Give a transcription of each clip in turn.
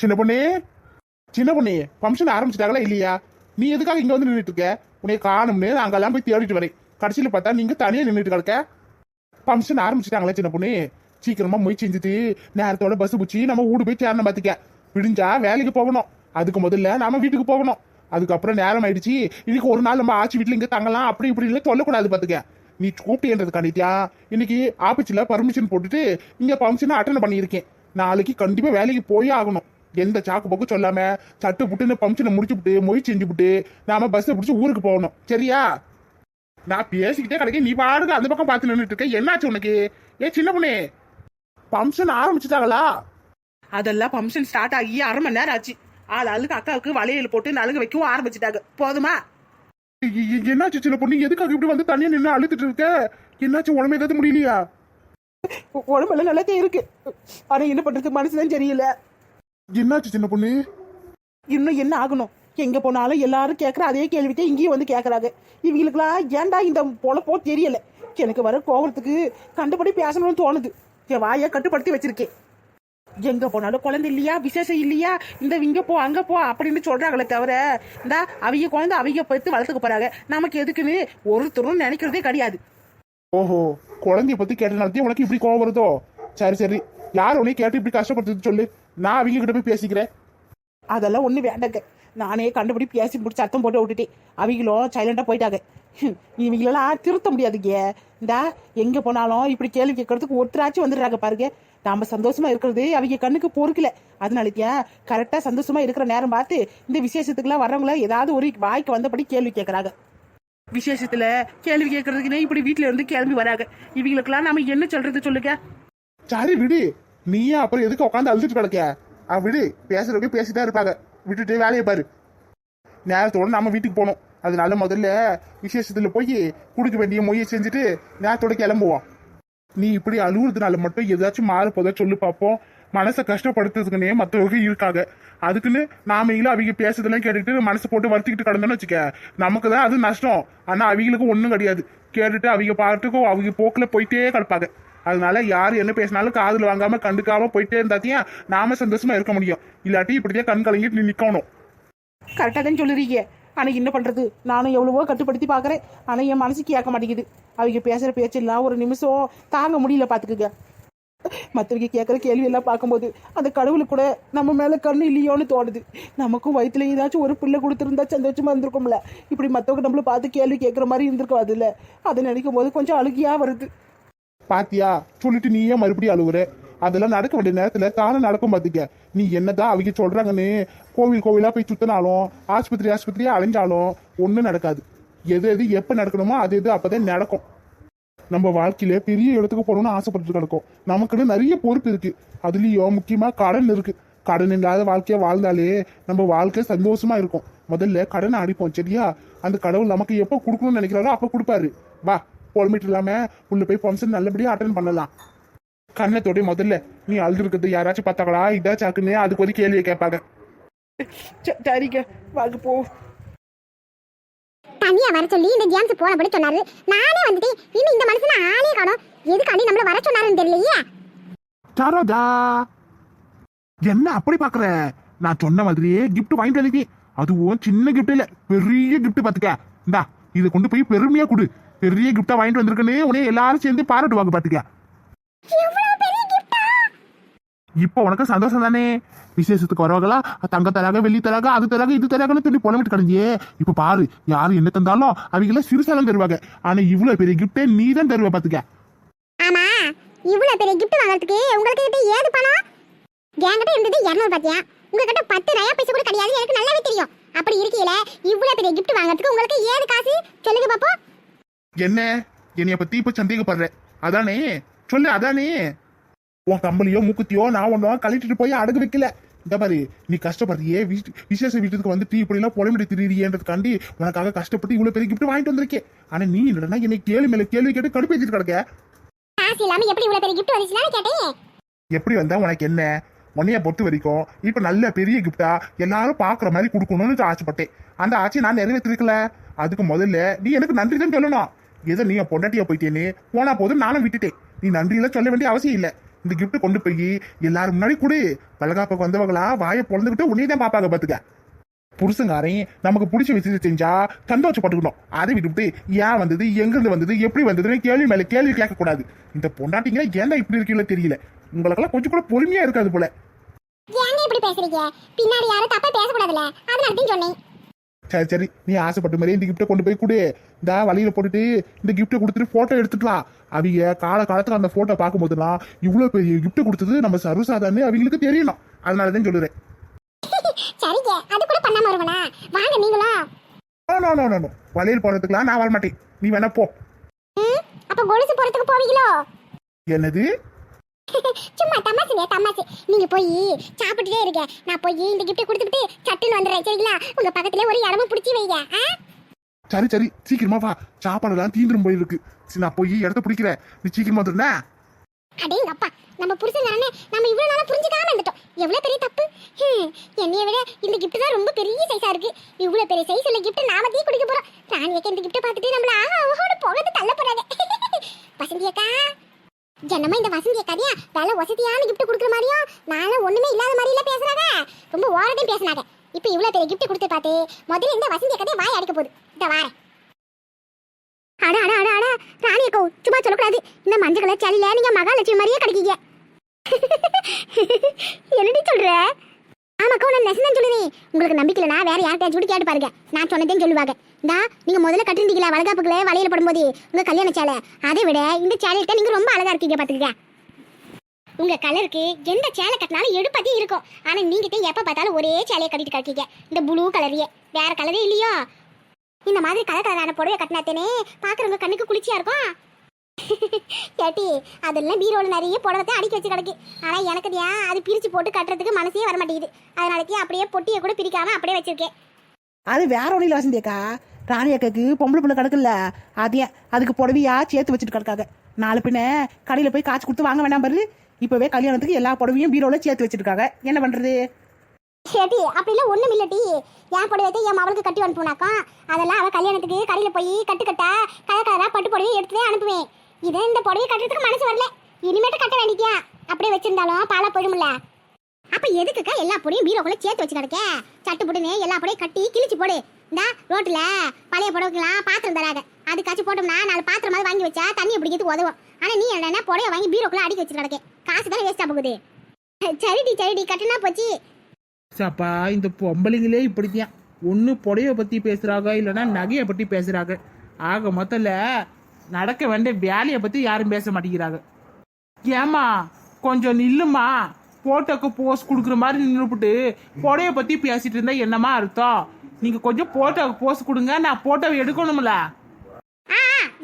சின்ன பொண்ணு சின்ன பொண்ணு ஃபங்க்ஷன் ஆரம்பிச்சிட்டாங்களா இல்லையா? நீ எதுக்காக இங்க வந்து நின்றுட்டு இருக்க? உன்னை காணும்னு அங்கெல்லாம் போய் தேடிட்டு வரேன். கடைசியில் பார்த்தா நீங்க தனியாக நின்றுட்டு கிடக்க ஃபங்க்ஷன் ஆரம்பிச்சிட்டாங்களா சின்ன பொண்ணு. சீக்கிரமா முயற்சி செஞ்சுட்டு நேரத்தோட பஸ் பிடிச்சி நம்ம வீடு போய் சேரணும் பார்த்துக்க விடிஞ்சா வேலைக்கு போகணும். அதுக்கு முதல்ல நாம வீட்டுக்கு போகணும். அதுக்கப்புறம் நேரம் ஆயிடுச்சு. இன்னைக்கு ஒரு நாள் நம்ம ஆச்சு வீட்டுல இங்க தங்கலாம். அப்படி இப்படி இல்லை சொல்லக்கூடாது பாத்துக்க. நீ கூப்பிட்டேன்றதுக்காண்டிட்டியா இன்னைக்கு ஆபீஸில் பர்மிஷன் போட்டுட்டு இங்கே ஃபங்க்ஷனை அட்டன் பண்ணியிருக்கேன். நாளைக்கு கண்டிப்பாக வேலைக்கு போயே ஆகணும். எந்த சாக்கு போக்கு சொல்லாம சட்டு புட்டுன்னு ஃபங்க்ஷனை முடிச்சு விட்டு மொய் செஞ்சு விட்டு நாம பஸ்ஸை பிடிச்சி ஊருக்கு போகணும். சரியா? நான் பேசிக்கிட்டே கிடைக்க நீ பாடுங்க அந்த பக்கம் பார்த்து நின்றுட்டு இருக்க. என்னாச்சு உனக்கு? ஏ சின்ன பொண்ணு. ஃபங்க்ஷன் ஆரம்பிச்சிட்டாங்களா? அதெல்லாம் ஃபங்க்ஷன் ஸ்டார்ட் ஆகி அரை மணி நேரம் ஆச்சு. ஆள் ஆளுக்கு அக்காவுக்கு வளையல் போட்டு நலுங்க வைக்கவும் ஆரம்பிச்சிட்டாங்க. போதுமா? எ- எ- என்னாச்சு சின்ன பொண்ணு? எதுக்காக இப்படி வந்து தனியா நின்று அழுதுட்டு இருக்க? என்னாச்சு உடம்பு ஏதாவது முடியலையா? உ- உடம்பெல்லாம் நல்லாத்தே இருக்கு. ஆனா என்ன பண்றது? மனசுதான் தெரியல என்னாச்சு சின்ன பொண்ணு? இன்னும் என்ன ஆகணும்? எங்க போனாலும் எல்லாரும் கேட்கற அதே கேள்விக்கே இங்கேயும் வந்து கேட்கறாங்க இவங்களுக்குலாம் ஏன்டா இந்த பொழப்போ தெரியல? எனக்கு வர கோபத்துக்கு கண்டுபடி பேசணும்னு தோணுது. என் வாயை கட்டுப்படுத்தி வச்சிருக்கேன். எங்க போனாலும் குழந்தை இல்லையா? விசேஷம் இல்லையா? இந்த இங்க போ அங்க போ அப்படின்னு சொல்றாங்களே தவிர இந்த அவங்க குழந்தை அவங்க பத்து வளர்த்துக்க போறாங்க. நமக்கு எதுக்குன்னு ஒருத்தரும் நினைக்கிறதே கிடையாது. ஓஹோ குழந்தைய பத்தி கேட்டனால உனக்கு இப்படி கோவம் வருதோ? சரி சரி. யார் உன்னைய கேட்டு இப்படி கஷ்டப்படுத்துது சொல்லு. நான் அவங்க கிட்ட போய் பேசிக்கிறேன். அதெல்லாம் ஒண்ணு வேண்டாங்க. நானே கண்டுபிடி பேசி முடிச்சு சத்தம் போட்டு விட்டுட்டேன். அவங்களும் சைலண்டா போயிட்டாங்க. இவங்களெல்லாம் திருத்த முடியாதுங்க. இந்தா எங்க போனாலும் இப்படி கேள்வி கேட்கறதுக்கு ஒருத்தராச்சும் வந்துடுறாங்க பாருங்க. நாம சந்தோஷமா இருக்கிறது அவங்க கண்ணுக்கு பொறுக்கல. அதனாலக்கே கரெக்டா சந்தோஷமா இருக்கிற நேரம் பார்த்து இந்த விசேஷத்துக்குலாம் வர்றவங்கள ஏதாவது ஒரு வாய்க்கு வந்தபடி கேள்வி கேட்கறாங்க விசேஷத்துல கேள்வி கேட்கறதுக்குன்னே இப்படி வீட்டுல இருந்து கிளம்பி வராங்க. இவங்களுக்கெல்லாம் நாம என்ன சொல்றது சொல்லுங்க? சரி விடு. நீயே அப்புறம் எதுக்கு உட்காந்து அழுதுட்டு கிடக்க? அவ விடு. பேசுறவங்க பேசிட்டே இருப்பாங்க. விட்டுட்டு வேலையை பாரு. நேரத்தோட நம்ம வீட்டுக்கு போகணும் அதனால முதல்ல விசேஷத்துல போய் கொடுக்க வேண்டிய மொய்யை செஞ்சுட்டு நேரத்தோட கிளம்புவோம். நீ இப்படி அழுகுறதுனால மட்டும் ஏதாச்சும் மாற போதா சொல்லு பார்ப்போம் மனசை கஷ்டப்படுத்துறதுக்குன்னே மற்றவங்க இருக்காங்க. அதுக்குன்னு நாமங்களும் அவங்க பேசுறதெல்லாம் கேட்டுக்கிட்டு மனசு போட்டு வருத்திக்கிட்டு கிடந்தோன்னு வச்சுக்க. நமக்கு தான் அது நஷ்டம். ஆனால் அவங்களுக்கும் ஒன்றும் கிடையாது. கேட்டுட்டு அவங்க பாட்டுக்கும் அவங்க போக்கில் போயிட்டே கிடப்பாங்க. அதனால யார் என்ன பேசினாலும் காதில் வாங்காம கண்டுக்காம போயிட்டே இருந்தாத்தையும் நாம சந்தோஷமா இருக்க முடியும். இல்லாட்டி இப்படியே கண் கலங்கிட்டு நிற்கணும் கரெக்டாக தான் சொல்லுறீங்க. ஆனால் என்ன பண்ணுறது நானும் எவ்வளவோ கட்டுப்படுத்தி பார்க்குறேன் ஆனால் என் மனசு கேட்க மாட்டேங்குது. அவங்க பேசுகிற பேச்செல்லாம் ஒரு நிமிஷம் தாங்க முடியல பார்த்துக்குங்க மற்றவங்க கேட்குற கேள்வி எல்லாம் பார்க்கும்போது அந்த கடவுளுக்கு கூட நம்ம மேலே கண்ணு இல்லையோன்னு தோணுது. நமக்கும் வயிற்றுல ஏதாச்சும் ஒரு பிள்ளை கொடுத்துருந்தா சந்தோஷமாக இருந்திருக்கும்ல. இப்படி மற்றவங்க நம்மள பார்த்து கேள்வி கேட்குற மாதிரி இருந்திருக்காதுல்ல. அதை நினைக்கும் போது கொஞ்சம் அழுகியாக வருது. பாத்தியா? சொல்லிட்டு நீயே மறுபடியும் அழுகுற அதெல்லாம் நடக்க வேண்டிய நேரத்துல தானே நடக்கும் பாத்துக்க நீ என்னதான் அவங்க சொல்றாங்கன்னு கோவில் கோவிலா போய் சுத்தினாலும் ஆஸ்பத்திரி ஆஸ்பத்திரியா அலைஞ்சாலும் ஒன்றும் நடக்காது. எது எது எப்ப நடக்கணுமோ அது எது அப்பதான் நடக்கும். நம்ம வாழ்க்கையில பெரிய இடத்துக்கு போகணும்னு ஆசைப்பட்டு கிடக்கும். நமக்குன்னு நிறைய பொறுப்பு இருக்கு. அதுலயும் முக்கியமா கடன் இருக்கு. கடன் இல்லாத வாழ்க்கைய வாழ்ந்தாலே நம்ம வாழ்க்கை சந்தோஷமா இருக்கும். முதல்ல கடனை அடிப்போம் சரியா? அந்த கடவுள் நமக்கு எப்போ கொடுக்கணும்னு நினைக்கிறாரோ அப்ப கொடுப்பாரு. வா பொறுமிட்டு இல்லாம உள்ள போய் ஃபங்க்ஷன் நல்லபடியா அட்டன் பண்ணலாம். கண்ணத்தோட முதல்ல நீ அழுது இருக்கிறது யாராச்சும் பார்த்தாங்களா? இதா சாக்குன்னு அதுக்கு ஒரு கேள்வியை கேட்பாங்க. ச- சரிங்க. வாங்க போ. தனியா வர சொல்லி இந்த ஜேம்ஸ் போனபடி சொன்னாரு. நானே வந்துட்டேன் இன்னும் இந்த மனுஷன ஆளே காணோம். எதுக்காண்டி நம்மள வர சொன்னாருன்னு தெரியலையே? சாரோஜா என்ன அப்படி பாக்குற? நான் சொன்ன மாதிரியே கிஃப்ட் வாங்கிட்டு வந்திருக்கேன் அதுவும் சின்ன கிஃப்ட் இல்ல பெரிய கிஃப்ட் பாத்துக்க. இந்தா இதை கொண்டு போய் பெருமையா கொடு. பெரிய கிஃப்டா வாங்கிட்டு வந்திருக்கேன்னு உடனே எல்லாரும் சேர்ந்து பாராட்டுவாங்க பாத்துக்க. இப்போ உனக்கு சந்தோஷம் தானே? விசேஷத்துக்கு வரவங்களா தங்க தராக வெள்ளி தராக அது தராக இது தராகன்னு சொல்லி புலமிட்டு கிடந்தியே. இப்ப பாரு யாரு என்ன தந்தாலும் அவங்கள சிறுசாலும் தருவாங்க. ஆனா இவ்வளவு பெரிய கிஃப்டே நீ தான் தருவ பாத்துக்க. ஆமா இவ்வளவு பெரிய கிஃப்ட் வாங்குறதுக்கு உங்களுக்கு கிட்ட ஏது பணம்? என்கிட்ட இருந்தது இரநூறு பாத்தியா? உங்ககிட்ட பத்து நயா பைசா கூட கிடையாது எனக்கு நல்லாவே தெரியும். அப்படி இருக்கையில இவ்வளவு பெரிய கிஃப்ட் வாங்குறதுக்கு உங்களுக்கு ஏது காசு? சொல்லுங்க பாப்போம். என்ன? என்னைய பத்தி இப்ப சந்தேகப்படுற. அதானே? சொல்லு அதானே? உன் கம்பளியோ மூக்குத்தியோ நான் ஒன்னோ கழட்டிட்டு போய் அடகு வைக்கல. இந்த பாரு நீ கஷ்டப்படுறியே விசேஷ வீட்டுக்கு வந்து டீ இப்படி எல்லாம் புலம்பிட்டு திரியிறியன்றதுக்காண்டி உனக்காக கஷ்டப்பட்டு இவ்வளவு பெரிய கிஃப்ட் வாங்கிட்டு வந்திருக்கேன் ஆனா நீ என்னடா என்னை கேள்வி மேல கேள்வி கேட்டு கடுப்பேத்திட்டு கிடக்க? காசு இல்லாம எப்படி இவ்வளவு பெரிய கிஃப்ட் வந்துச்சுன்னு கேட்டேன். எப்படி வந்தா உனக்கு என்ன? உன்னைய பொறுத்த வரைக்கும் இப்ப நல்ல பெரிய கிஃப்டா எல்லாரும் பாக்குற மாதிரி கொடுக்கணும்னு ஆசைப்பட்டேன். அந்த ஆசையை நான் நிறைவேற்றிருக்கல. அதுக்கு முதல்ல நீ எனக்கு நன்றி தான் சொல்லணும். ஏதோ நீ பொண்டாட்டியா போயிட்டேன்னு போனா போதும் நானும் விட்டுட்டேன். நீ நன்றியெல்லாம் சொல்ல வேண்டிய அவசியம் இல்லை. இந்த கிஃப்ட் கொண்டு போய் எல்லாரும் முன்னாடி கொடு. வளகாப்புக்கு வந்தவங்களா வாயை பொழந்துக்கிட்டு உன்னையே தான் பாப்பாங்க பாத்துக்க. புருஷங்காரையும் நமக்கு பிடிச்ச விஷயத்தை செஞ்சா சந்தோஷப்பட்டுக்கணும் அதை விட்டுவிட்டு ஏன் வந்தது எங்கிருந்து வந்தது எப்படி வந்ததுன்னு கேள்வி மேல கேள்வி கேட்க கூடாது இந்த பொண்டாட்டிங்க ஏன்டா இப்படி இருக்கீங்களோ தெரியல. உங்களுக்கெல்லாம் கொஞ்சம் கூட பொறுமையா இருக்காது போல. ஏங்க இப்படி பேசுறீங்க? பின்னாடி யாரும் தப்பா பேசக்கூடாதுல அதனால தான் சொன்னேன். சரி சரி நீ ஆசைப்பட்ட மாதிரி இந்த கிஃப்ட்டை கொண்டு போய் கொடு. இந்த வழியில போட்டுட்டு இந்த கிஃப்ட்டை கொடுத்துட்டு போட்டோ எடுத்துட்டு வா. அவங்க கால காலத்துல அந்த போட்டோ பார்க்கும்போதெல்லாம் இவ்வளவு பெரிய கிஃப்ட் கொடுத்தது நம்ம சர்வசாதாரண அவங்களுக்கு தெரியணும். அதனால தான் சொல்லுறேன். சரிங்க அது கூட பண்ணாம வருவனா? வாங்க நீங்களும் no no no no no வழியில் போறதுக்குலாம் நான் வரமாட்டேன். நீ வேணா போ. அப்ப கொலுசு போறதுக்கு போவீங்களோ? என்னது? சும்மா தமாசுங்க தமாசு. நீங்க போய் சாப்பிட்டுட்டே இருங்க. நான் போய் இந்த கிஃப்ட் கொடுத்துட்டு சட்டுன்னு வந்துடுறேன் சரிங்களா? உங்க பக்கத்துல ஒரு இடமும் பிடிச்சி வைங்க? சரி சரி. சீக்கிரமா வா. சாப்பாடெல்லாம் தீந்துரும் போயிருக்கு. நான் போய் இடத்த பிடிக்கிறேன். நீ சீக்கிரமா வந்துருந்தா அடேங்க அப்பா. நம்ம புருஷன் நம்ம இவ்வளவு நாளா புரிஞ்சுக்காம இருந்துட்டோம். எவ்வளவு பெரிய தப்பு? என்னைய விட இந்த gift தான் ரொம்ப பெரிய சைஸா இருக்கு. இவ்வளவு பெரிய சைஸ் உள்ள gift நாம தீ குடிக்க போறோம். ராணியக்கா இந்த gift பார்த்துட்டு நம்மள ஆஹா புகழ்ந்து தள்ள போறாங்க. வசந்தி அக்கா ஜனமா இந்த வசந்தி கதையா? வேலை வசதியான கிஃப்ட் கொடுக்குற மாதிரியும் நானும் ஒண்ணுமே இல்லாத மாதிரில பேசுறாங்க. ரொம்ப ஓரத்தையும் பேசுனாங்க. இப்போ இவ்வளவு பெரிய கிஃப்ட் கொடுத்து பார்த்து முதல்ல இந்த வசந்தி கதையை வாய் அடிக்க போகுது. இந்த வார அட அட அட அட ராணி அக்கோ சும்மா சொல்லக்கூடாது. இந்த மஞ்சள் கலர் சளியில நீங்க மகாலட்சுமி மாதிரியே கிடைக்கீங்க. என்னடி சொல்ற? ஆமாக்கா நான் நெசந்தான் சொல்லுறேன் உங்களுக்கு நம்பிக்கை நான் வேற யார்கிட்ட கூட கேட்டு பாருங்க. நான் சொன்னதையும் சொல்லுவாங்க. தா நீங்க முதல்ல கட்டிருந்தீங்களா வளகாப்புக்குள்ள வலையில படும்போது உங்க கல்யாண சேலை? அதை விட இந்த சேலையிட்ட நீங்க ரொம்ப அழகா இருக்கீங்க பாத்துக்க உங்க கலருக்கு எந்த சேலை கட்டினாலும் எடுப்பதே இருக்கும். ஆனா நீங்க எப்ப பார்த்தாலும் ஒரே சேலையை கட்டிட்டு கட்டிக்க இந்த ப்ளூ கலரையே. வேற கலரே இல்லையோ? இந்த மாதிரி கலர் கலரான புடவை கட்டினாத்தேனே பாக்குறவங்க கண்ணுக்கு குளிர்ச்சியா இருக்கும்? கேட்டி அதெல்லாம் பீரோல நிறைய புடவை அடுக்கி வச்சு கிடக்கு ஆனா எனக்கு ஏன்? அது பிரிச்சு போட்டு கட்டுறதுக்கு மனசே வர மாட்டேங்குது அதனாலக்கே அப்படியே பொட்டியை கூட பிரிக்காம அப்படியே வச்சிருக்கேன். அது வேற ஒன்றும் இல்லை வசந்தியக்கா. ராணியக்காக்கு பொம்பளை பிள்ளை கிடக்குல்ல அதே அதுக்கு புடவையா சேர்த்து வச்சுட்டு கிடக்காங்க நாலு பின்ன கடையில் போய் காசு கொடுத்து வாங்க வேண்டாம் பாரு. இப்போவே கல்யாணத்துக்கு எல்லா புடவையும் பீரோல சேர்த்து வச்சிருக்காங்க. என்ன பண்ணுறது ஏட்டி அப்படிலாம் ஒண்ணும் இல்லட்டி என் புடவைத்தை என் மவளுக்கு கட்டி அனுப்புனாக்கா. அதெல்லாம் அவ கல்யாணத்துக்கு கடையில போய் கட்டு கட்டா கலர் கலரா பட்டு புடவையை எடுத்துவே அனுப்புவேன். இதே இந்த புடவையை கட்டுறதுக்கு மனசு வரல. இனிமேட்டு கட்ட வேண்டிக்கியா அப்படியே வச்சிருந்தாலும் பாலா போயிடும்ல. அப்ப எதுக்குக்கா எல்லா பொடியும் பீரோக்குள்ள சேர்த்து வச்சு கிடக்க சட்டு புட்டுன்னு எல்லா பொடியும் கட்டி கிழிச்சு போடு. இந்த ரோட்டில் பழைய புடவைக்கெல்லாம் பாத்திரம் தராங்க அதுக்காச்சும் போட்டோம்னா நாலு பாத்திரம் மாதிரி வாங்கி வச்சா தண்ணி பிடிக்கிறதுக்கு உதவும். ஆனால் நீ என்ன புடவை வாங்கி பீரோக்குள்ள அடிக்க வச்சு கிடக்கே. காசு தானே வேஸ்டா போகுது. சரிடி சரிடி கட்டினா போச்சு. சாப்பா இந்த பொம்பளைங்களே இப்படித்தான். ஒன்று புடவைய பற்றி பேசுகிறாங்க இல்லைன்னா நகையை பற்றி பேசுகிறாங்க ஆக மொத்தத்தில் நடக்க வேண்டிய வேலையை பற்றி யாரும் பேச மாட்டேங்கிறாங்க. ஏமா கொஞ்சம் நில்லுமா? போட்டோக்கு போஸ் கொடுக்குற மாதிரி நின்றுபிட்டு புடவைய பற்றி பேசிட்டு இருந்தா என்னமா அர்த்தம்? நீங்கள் கொஞ்சம் போட்டோக்கு போஸ் கொடுங்க நான் போட்டோவை எடுக்கணும்ல. ஆ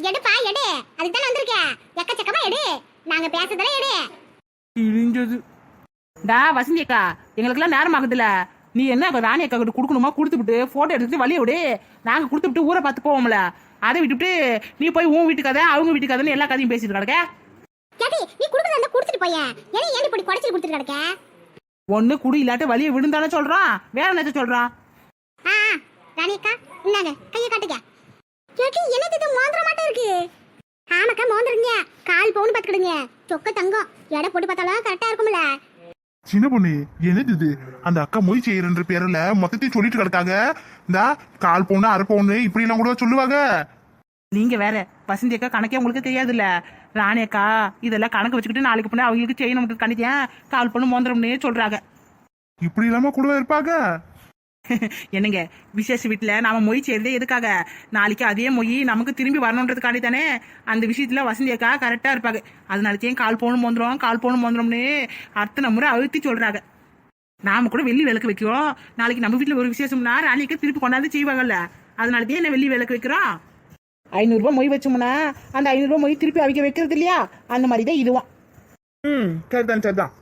எடுப்பா எடு. அதுக்கு தானே வந்திருக்கேன் எக்கச்சக்கமா எடு. நாங்க பேசுறதெல்லாம் எடு. கிழிஞ்சது டா வசந்தி அக்கா எங்களுக்கெல்லாம் நேரம் ஆகுதுல்ல நீ என்ன ராணி அக்கா கிட்ட கொடுக்கணுமா? கொடுத்துவிட்டு போட்டோ எடுத்துட்டு வழிய விடு. நாங்க கொடுத்துவிட்டு ஊரை பார்த்து போவோம்ல. அதை விட்டுவிட்டு நீ போய் உன் வீட்டு கதை அவங்க வீட்டு கதைன்னு எல்லா கதையும் பேசிட்டு கிடக்க? கேட்டி நீ குடுக்கறத இருந்தா குடுத்துட்டு போயேன் ஏன் ஏன் இப்படி குடைச்சிட்டு கொடுத்துட்டு கிடக்க? ஒண்ணு குடி இல்லாட்ட வழிய விடுந்தானே சொல்றான். வேற என்ன சொல்றான்? ஆ ஆ, ராணி அக்கா இந்தாங்க கையை காட்டுங்க. கேட்டி என்னது இது? மோந்திர மாட்டம் இருக்கு. ஆமாக்கா மோந்திரங்க கால் பவுன் பார்த்துக்கிடுங்க. சொக்க தங்கம். எடை போட்டு பார்த்தாலும் கரெக்டா இருக்கும்ல. சின்ன பொண்ணு என்னது இது? அந்த அக்கா மொய் செய்யறன்ற பேர்ல மொத்தத்தையும் சொல்லிட்டு கிடக்காங்க. இந்த கால் பவுனு அரை பவுனு இப்படி எல்லாம் கூட சொல்லுவாங்க. நீங்க வேற வசந்தி அக்கா கணக்கே உங்களுக்கு தெரியாதுல்ல. ராணி அக்கா இதெல்லாம் கணக்கு வச்சுக்கிட்டு நாளைக்கு பண்ண அவங்களுக்கு நமக்கு கணிக்கேன் கால் பண்ணு மோந்திரம்னே சொல்றாங்க. இப்படி இல்லாம கூட இருப்பாங்க. என்னங்க விசேஷ வீட்டில் நாம மொய் செய்யறதே எதுக்காக? நாளைக்கு அதே மொய் நமக்கு திரும்பி வரணுன்றதுக்காண்டி தானே அந்த விஷயத்துல வசந்தி அக்கா கரெக்டாக இருப்பாங்க. அதனாலச்சே கால் பவுன் மோந்திரம் கால் பவுன் மோந்திரம்னு அத்தனை முறை அழுத்தி சொல்றாங்க. நாம கூட வெள்ளி விளக்கு வைக்கிறோம். நாளைக்கு நம்ம வீட்டில் ஒரு விசேஷம்னா ராணிக்கு திருப்பி கொண்டாந்து செய்வாங்கல்ல. அதனாலதே என்ன வெள்ளி விளக்கு வைக்கிறோம்? ஐநூறுரூவா மொய் வச்சோம்னா அந்த ஐநூறுரூவா மொய் திருப்பி அவிக்க வைக்கிறது இல்லையா? அந்த மாதிரி தான் இதுவும். ம் சரிதான் சரிதான்.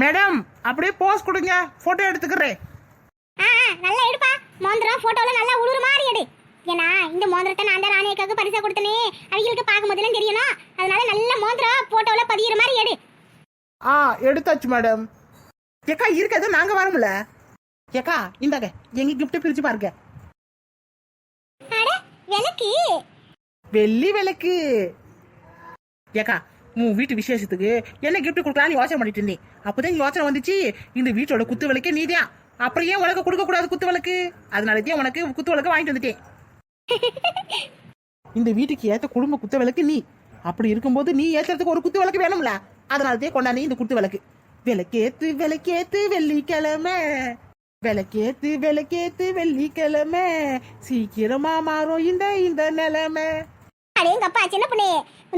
மேடம் அப்படியே போஸ் கொடுங்க. ஃபோட்டோ எடுத்துக்கிறேன். ஆ நல்லா எடுப்பா. மோந்திரம் போட்டோல நல்லா உழுற மாதிரி எடு. ஏன்னா இந்த மோந்திரத்தை நான் தான் ராணி அக்காவுக்கு பரிசா கொடுத்தனே. அவங்களுக்கு பார்க்கும் போதெல்லாம் தெரியணும். அதனால நல்ல மோந்திரம் போட்டோல பதியிற மாதிரி எடு. ஆ எடுத்தாச்சு மேடம் ஏக்கா இருக்கிறது நாங்க வரோம்ல. ஏக்கா இந்தாங்க. எங்க கிஃப்ட் பிரிச்சு பாருங்க. அட விளக்கு. வெள்ளி விளக்கு. ஏக்கா உன் வீட்டு விசேஷத்துக்கு என்ன கிஃப்ட் கொடுக்கலாம்னு யோசனை பண்ணிட்டு இருந்தேன். அப்பதான் யோசனை வந்துச்சு. இந்த வீட்டோட குத்து விளக்கே நீதான். அப்புறம் ஏன் உனக்கு கொடுக்க கூடாது குத்து விளக்கு அதனாலதான் உனக்கு குத்து விளக்கு வாங்கிட்டு வந்துட்டேன். இந்த வீட்டுக்கு ஏத்த குடும்ப குத்து விளக்கு நீ. அப்படி இருக்கும்போது நீ ஏத்துறதுக்கு ஒரு குத்து விளக்கு வேணும்ல அதனாலதான் கொண்டாந்து இந்த குத்து விளக்கு விளக்கேத்து விளக்கேத்து வெள்ளிக்கிழமை. விளக்கேத்து விளக்கேத்து வெள்ளிக்கிழமை. சீக்கிரமா மாறும் இந்த இந்த நிலைமை. அடே எங்க அப்பா சின்ன பொண்ணு.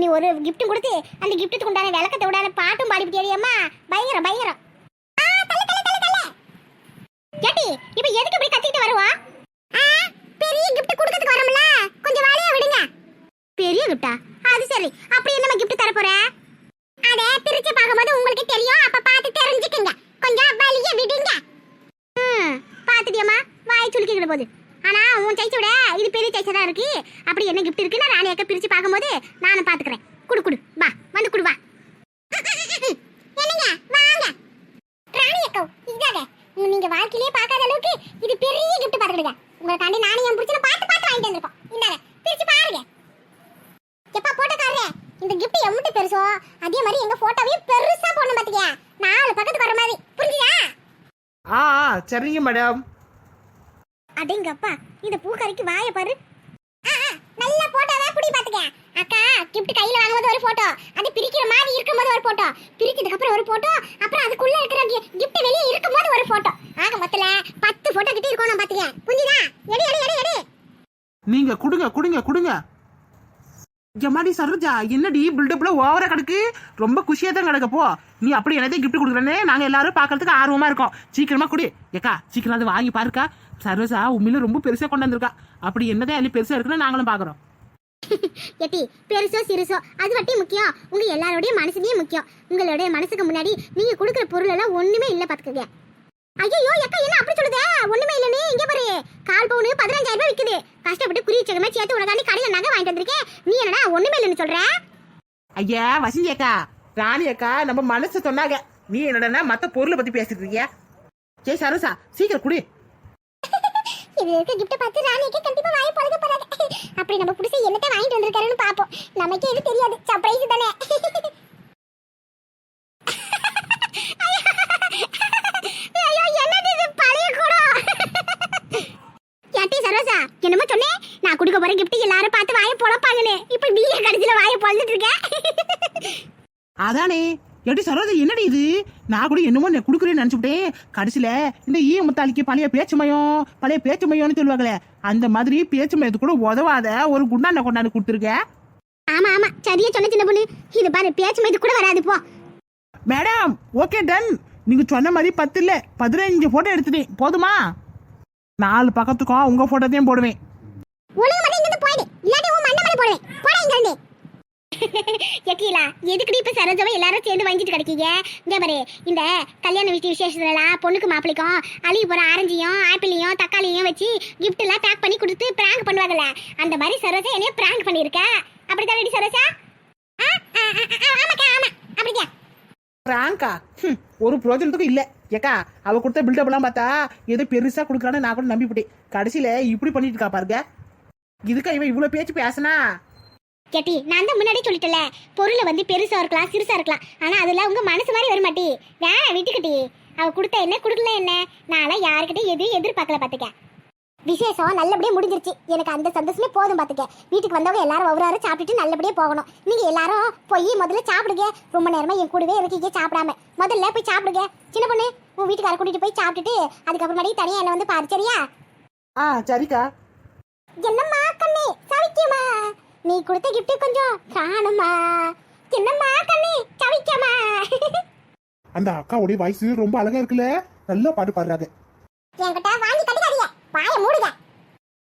நீ ஒரு gift கொடுத்து அந்த கிஃப்ட்டுக்கு உண்டான விளக்கத்தை உண்டான பாட்டும் பாடிவிட்டியம்மா பயங்கரம் பயங்கரம் ஆ, தள்ளு, தள்ளு, தள்ளு, தள்ளு. ஏட்டி இப்ப எதுக்கு இப்படி கத்திட்டு வருவா? ஆ, பெரிய gift கொடுக்கறதுக்கு வரோம்ல. கொஞ்சம் வேலையா விடுங்க. பெரிய கிஃப்டா அது சரி. அப்படி என்ன கிஃப்ட் தர போற? அத பிரிச்சு பார்க்கும்போது உங்களுக்கு தெரியும். அப்ப பார்த்து தெரிஞ்சுக்கங்க. கொஞ்சம் வலிய விடுங்க. ம் பாத்துட்டியம்மா வாய் சுலுக்கிக்கிட போகுது ஆனா உன் சைச்சை விட இது பெரிய சைச்சா தான் இருக்கு. அப்படி என்ன கிஃப்ட் இருக்குன்னு ராணி அக்கா பிரிச்சு பார்க்கும்போது நானும் பாத்துக்கிறேன் குடு குடு. வா வந்து குடு வா என்னங்க வாங்க ராணி அக்கா இதாங்க நீங்க வாழ்க்கையிலே பார்க்காத அளவுக்கு இது பெரிய கிஃப்ட் பாத்துக்கிடுங்க உங்களுக்காண்டி நானும் என் பிடிச்சத பார்த்து பார்த்து வாங்கிட்டு வந்திருக்கோம் இந்தாங்க பிரிச்சு பாருங்க எப்பா போட்டோக்காரரே இந்த கிஃப்ட் எவ்வளவு பெருசோ அதே மாதிரி எங்க போட்டோவையும் பெருசா போடணும் பாத்துக்கியா நாலு பக்கத்துக்கு வர மாதிரி புரிஞ்சுதா ஆ ஆ, சரிங்க மேடம். அடேங்கப்பா இந்த பூக்கறிக்கு வாய பாரு. நல்ல போட்டோவா புடி பாத்துக்க அக்கா கிஃப்ட் கையில வாங்கும்போது ஒரு போட்டோ அது பிரிக்கிற மாதிரி இருக்கும்போது ஒரு போட்டோ பிரிச்சதுக்கு அப்புறம் ஒரு போட்டோ அப்புறம் அதுக்குள்ள இருக்கிற கிஃப்ட் வெளியே இருக்கும்போது ஒரு போட்டோ ஆக மொத்தல பத்து போட்டோ கிட்ட இருக்கணும் பாத்துக்க புரிஞ்சுதா? எடு எடு எடு எடு. நீங்க குடுங்க குடுங்க குடுங்க. மாதிரி சரோஜா என்னடி பில்டப்ல ஓவரா கிடக்கு? ரொம்ப குஷியா தான் கிடக்க போ. நீ அப்படி எனதே கிஃப்ட் கொடுக்குறேன்னு நாங்க எல்லாரும் பாக்குறதுக்கு ஆர்வமா இருக்கோம். சீக்கிரமா குடி. ஏக்கா சீக்கிரம் அதை வாங்கி பாருக்கா. சரோஜா உண்மையில ரொம்ப பெருசா கொண்டு வந்திருக்கா அப்படி என்னதான் அது பெருசா இருக்குன்னு நாங்களும் பாக்குறோம் எட்டி பெருசோ சிறுசோ அது வட்டி முக்கியம். உங்க எல்லாரோடைய மனசுலயே முக்கியம். உங்களுடைய மனசுக்கு முன்னாடி நீங்க கொடுக்குற பொருள் எல்லாம் ஒண்ணுமே இல்ல பாத்துக்கங்க. ஐயோ எக்கா என்ன அப்படி சொல்லுதே? ஒண்ணுமே இல்லனே இங்க பாரு. கால் பவுனு பதினஞ்சாயிரம் ரூபாய் விக்குது. கஷ்டப்பட்டு குறி சேர்த்து உனக்காண்டி கடையில நகை வாங்கிட்டு வந்திருக்கேன் நீ என்னடா ஒண்ணுமே இல்லைன்னு சொல்ற? ஐயா வசந்தி அக்கா. ராணி அக்கா நம்ம மனசு சொன்னாங்க. நீ என்னடா மத்த பொருளை பத்தி பேசிட்டு இருக்கியா? சே சரோஜா சீக்கிரம் குடி. இது இருக்க கிஃப்ட் பார்த்து ராணிக்கு கண்டிப்பா வாங்கி பழக போறாங்க அப்படி நம்ம புடிச்சு என்னத்த வாங்கிட்டு வந்திருக்காருன்னு பாப்போம் நமக்கே இது தெரியாது. சர்ப்ரைஸ் தானே ஐயோ என்னது இது பழைய குடம் யாட்டி சரோசா என்னமோ சொன்னேன் நான் கொடுக்க போற கிஃப்ட் எல்லாரும் பார்த்து வாயை பொழப்பாங்கன்னு. இப்போ நீயே கடைசியில வாயை பொழந்துட்டு இருக்க? அதானே. எப்படி சரோஜா என்னடி இது? நான் கூட என்னமோ நான் கொடுக்குறேன்னு நினச்சிவிட்டேன் கடைசியில் இந்த ஈ முத்தாளிக்கு பழைய பேச்சு மயம் பழைய பேச்சு மயம்னு சொல்லுவாங்களே அந்த மாதிரி பேச்சு மயத்து கூட உதவாத ஒரு குண்டாண்ட கொண்டாந்து கொடுத்துருக்க? ஆமா ஆமா. சரியா சொன்ன சின்ன பொண்ணு. இது பாரு பேச்சு இது கூட வராது போ. மேடம் ஓகே டன் நீங்க சொன்ன மாதிரி பத்து இல்ல பதினஞ்சு போட்டோ எடுத்துட்டேன். போதுமா? நாலு பக்கத்துக்கும் உங்க போட்டோ தான் போடுவேன். ஒழுங்கு மட்டும் இங்கிருந்து போயிடு. இல்லாட்டி உன் மண்டை மேல போடுவேன். போடா இங்க இருந்து. எதுக்குடி இப்ப சரோஜாவை எல்லாரும் சேர்ந்து வாங்கிட்டு கிடைக்கீங்க? இங்க பாரு இந்த கல்யாண வீட்டு விசேஷத்துல எல்லாம் பொண்ணுக்கு மாப்பிளைக்கும் அழுகி போற ஆரஞ்சையும் ஆப்பிளையும் தக்காளியும் வச்சு gift எல்லாம் பேக் பண்ணி கொடுத்து பிராங்க் பண்ணுவாங்கல்ல. அந்த மாதிரி சரோஜா என்னைய பிராங்க் பண்ணிருக்க? அப்படிதான் சரோஜா? ஆமாக்கா ஆமா. அப்படியா பிராங்கா ஹம், ஒரு பிரோஜனத்துக்கும் இல்ல. ஏக்கா அவ கொடுத்த பில்டப் எல்லாம் பார்த்தா ஏதோ பெருசா கொடுக்குறான்னு நான் கூட நம்பிவிட்டேன் கடைசியில இப்படி பண்ணிட்டு இருக்கா பாருங்க. இதுக்கா இவன் இவ்வளவு பேச்சு பேசினா? கேட்டி நான் தான் முன்னாடி சொல்லிட்டல பொருளை வந்து பெருசா இருக்கலாம் சிறுசா இருக்கலாம். ஆனா அதெல்லாம் உங்க மனசு மாதிரி வரமாட்டி வேணாம் விட்டுக்கிட்டி. அவ கொடுத்த என்ன கொடுக்கல என்ன? நான்லாம் யாருக்கிட்ட எதுவும் எதிர்பார்க்கல பாத்துக்க. விசேஷம் நல்லபடியா முடிஞ்சிருச்சு. எனக்கு அந்த சந்தோஷமே போதும் பாத்துக்க. வீட்டுக்கு வந்தவங்க எல்லாரும் ஒவ்வொரு சாப்பிட்டுட்டு நல்லபடியா போகணும். நீங்க எல்லாரும் போய் முதல்ல சாப்பிடுங்க. ரொம்ப நேரமா என் கூடவே இருக்கீங்க சாப்பிடாம. முதல்ல போய் சாப்பிடுங்க. சின்ன பொண்ணு உன் வீட்டுக்கார கூட்டிட்டு போய் சாப்பிட்டுட்டு அதுக்கப்புறமாடி தனியா என்ன வந்து பாரு சரியா? ஆ சரிக்கா. என்னம்மா கண்ணே சவிக்கியமா நீ கொடுத்த கிஃப்ட் கொஞ்சம் காணுமா என்னம்மா கண்ணே சவிக்கமா அந்த அக்காவுடைய வாய்ஸ் ரொம்ப அழகா இருக்குல்ல? நல்லா பாட்டு பாடுறாங்க. வாய மூடுங்க.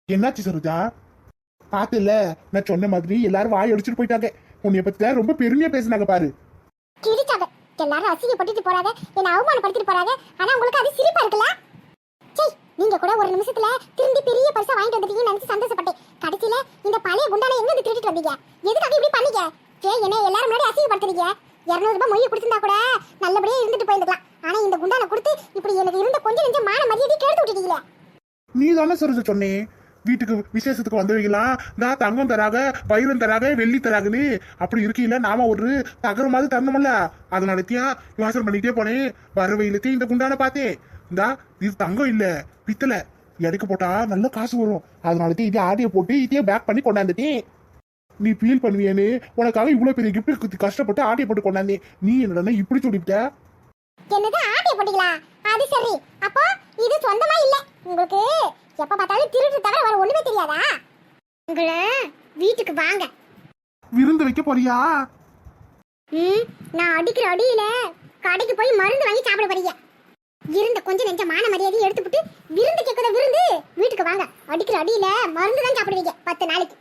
என்னாச்சு சரோஜா? பாத்துல நான் சொன்ன மாதிரி எல்லாரும் வாய் அடிச்சுட்டு போயிட்டாங்க. உன்னைய பத்தி தான் ரொம்ப பெருமையா பேசுனாங்க பாரு. கிழிச்சாங்க எல்லாரும் அசிங்கப்பட்டுட்டு போறாங்க என்ன அவமானப்படுத்திட்டு போறாங்க ஆனா உங்களுக்கு அது சிரிப்பா இருக்குல்ல? சீ நீங்க கூட ஒரு நிமிஷத்துல திரும்பி பெரிய பரிசா வாங்கிட்டு வந்துட்டீங்கன்னு நினைச்சு சந்தோஷப்பட்டேன். கடைசியில இந்த பழைய குண்டானை எங்க இருந்து திருடிட்டு வந்தீங்க? எதுக்காக இப்படி பண்ணீங்க? சே என்ன எல்லாரும் முன்னாடி அசிங்கப்படுத்துறீங்க? இருநூறு ரூபாய் மொய் கொடுத்திருந்தா கூட நல்லபடியா இருந்துட்டு போயிருக்கலாம் ஆனா இந்த குண்டானை கொடுத்து இப்படி எனக்கு இருந்த கொஞ்சம் நெஞ்ச மான மரியாதை கேட்டு விட்டுட்டீங்களே. நீ தானே சரோஜா சொன்னே. வீட்டுக்கு விசேஷத்துக்கு வந்தவங்களாம் நான் தங்கம் தராக வைரம் தராக வெள்ளி தராகன்னு. அப்படி இருக்கையில நாம ஒரு தகரம் மாதிரி தரணும்ல. அதனாலத்தையும் யோசனை பண்ணிட்டே போனேன். வரவையிலத்தையும் இந்த குண்டான பார்த்தேன். இந்தா இது தங்கம் இல்ல பித்தளை. எடைக்கு போட்டா நல்ல காசு வரும். அதனாலத்தையும் இதே ஆடியை போட்டு இதையே பேக் பண்ணி கொண்டாந்துட்டேன். நீ ஃபீல் பண்ணுவியேன்னு உனக்காக இவ்வளோ பெரிய கிஃப்ட் கஷ்டப்பட்டு ஆடியை போட்டு கொண்டாந்தேன். நீ என்னடா இப்படி சொல்லிவிட்ட? என்னது ஆட்டிய போட்டீங்களா? அது சரி. அப்போ இது சொந்தமா இல்ல. உங்களுக்கு எப்ப பார்த்தாலும் திருட்டு தவிர வேற ஒண்ணுமே தெரியாதா? உங்களை வீட்டுக்கு வாங்க. விருந்து வைக்க போறியா? ம் நான் அடிக்கிற அடியில கடைக்கு போய் மருந்து வாங்கி சாப்பிட போறீங்க. இருந்த கொஞ்சம் நெஞ்ச மான மரியாதையை எடுத்துவிட்டு விருந்து கேட்குற விருந்து வீட்டுக்கு வாங்க. அடிக்கிற அடியில மருந்து தான் சாப்பிடுவீங்க பத்து நாளைக்கு.